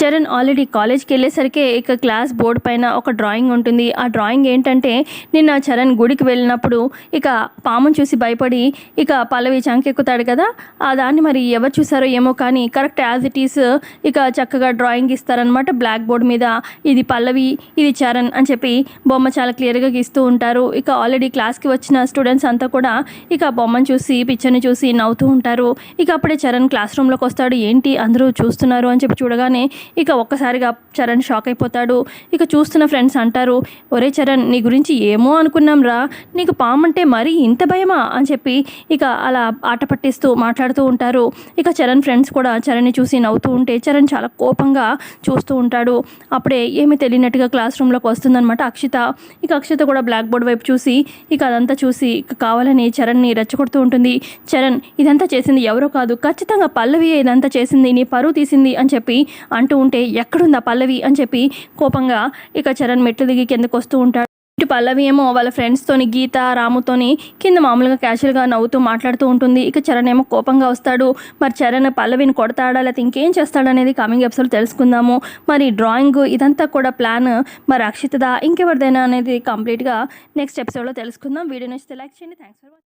Charan already కాలేజ్కి వెళ్ళేసరికి ఇక క్లాస్ బోర్డు పైన ఒక డ్రాయింగ్ ఉంటుంది. ఆ డ్రాయింగ్ ఏంటంటే నిన్న చరణ్ గుడికి వెళ్ళినప్పుడు ఇక పాముని చూసి భయపడి ఇక పల్లవి చంకెక్కుతాడు కదా ఆ దాన్ని మరి ఎవరు చూసారో ఏమో కానీ కరెక్ట్ యాజ్ ఇట్ ఈస్ ఇక చక్కగా డ్రాయింగ్ ఇస్తారనమాట బ్లాక్ బోర్డ్ మీద. ఇది పల్లవి ఇది చరణ్ అని చెప్పి బొమ్మ చాలా క్లియర్గా గీస్తూ ఉంటారు. ఇక ఆల్రెడీ క్లాస్కి వచ్చిన స్టూడెంట్స్ అంతా కూడా ఇక బొమ్మను చూసి పిక్చర్ని చూసి నవ్వుతూ ఉంటారు. ఇక అప్పుడే చరణ్ క్లాస్ రూమ్లోకి వస్తాడు. ఏంటి అందరూ చూస్తున్నారు అని చెప్పి చూడగానే ఇక ఒక్కసారిగా చరణ్ షాక్ అయిపోతాడు. ఇక చూస్తున్న ఫ్రెండ్స్ అంటారు ఒరే చరణ్ నీ గురించి ఏమో అనుకున్నాం రా. నీకు పాము అంటే మరీ ఇంత భయమా? అని చెప్పి ఇక అలా ఆట పట్టిస్తూ మాట్లాడుతూ ఉంటారు. ఇక చరణ్ ఫ్రెండ్స్ కూడా చరణ్ని చూసి నవ్వుతూ ఉంటే చరణ్ చాలా కోపంగా చూస్తూ ఉంటాడు. అప్పుడే ఏమీ తెలియనట్టుగా క్లాస్ రూమ్లోకి వస్తుందన్నమాట అక్షిత. ఇక అక్షిత కూడా బ్లాక్ బోర్డ్ వైపు చూసి ఇక అదంతా చూసి ఇక కావాలని చరణ్ని రెచ్చగొడుతూ ఉంటుంది. చరణ్ ఇదంతా చేసింది ఎవరో కాదు. ఖచ్చితంగా పల్లవి ఇదంతా చేసింది. నీ పరువు తీసింది అని చెప్పి అంటూ ఉంటే ఎక్కడుందా పల్లవి అని చెప్పి కోపంగా ఇక చరణ్ మెట్లు దిగి కిందకు వస్తూ ఉంటాడు. ఇటు పల్లవి ఏమో వాళ్ళ ఫ్రెండ్స్తోని గీత రాముతోని కింద మామూలుగా క్యాషువల్గా నవ్వుతూ మాట్లాడుతూ ఉంటుంది. ఇక చరణ్ ఏమో కోపంగా వస్తాడు. మరి చరణ్ పల్లవిని కొడతాడా? లేకపోతే ఇంకేం చేస్తాడనేది కమింగ్ ఎపిసోడ్ తెలుసుకుందాము. మరి డ్రాయింగ్ ఇదంతా కూడా ప్లాన్ మరి అక్షితదా ఇంకెవరిదైనా అనేది కంప్లీట్గా నెక్స్ట్ ఎపిసోడ్లో తెలుసుకుందాం. వీడియో నచ్చితే లైక్ చేయండి. Thanks for watching